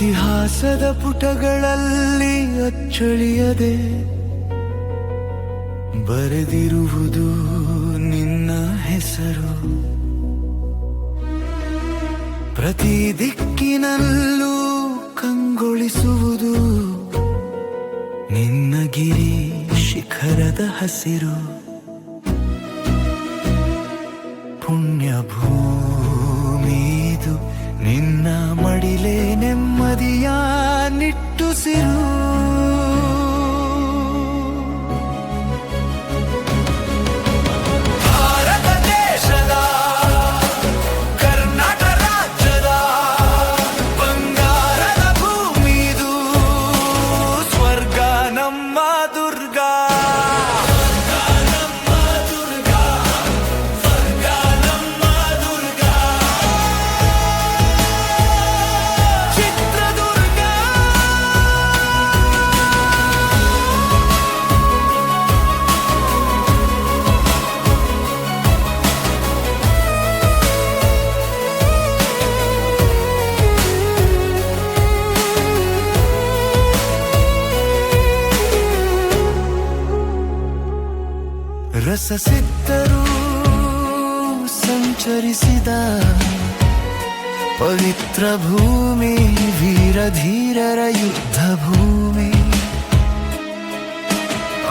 ಇತಿಹಾಸದ ಪುಟಗಳಲ್ಲಿ ಅಚ್ಚಳಿಯದೆ ಬರೆದಿರುವುದು ನಿನ್ನ ಹೆಸರು. ಪ್ರತಿ ದಿಕ್ಕಿನಲ್ಲೂ ಕಂಗೊಳಿಸುವುದು ನಿನ್ನ ಗಿರಿ ಶಿಖರದ ಹಸಿರು. ಪುಣ್ಯ ಭೂಮಿದು ನಿನ್ನ ಮಡಿಲೆ ರಸಸಿದ್ಧರು ಸಂಚರಿಸಿದ ಪವಿತ್ರ ಭೂಮಿ, ವೀರಧೀರರ ಯುದ್ಧ ಭೂಮಿ.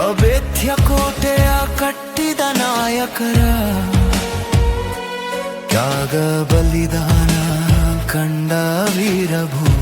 ಅಭೇದ್ಯ ಕೋಟೆಯ ಕಟ್ಟಿದ ನಾಯಕರ ತ್ಯಾಗ ಬಲಿದಾನ ಕಂಡ ವೀರಭೂಮಿ.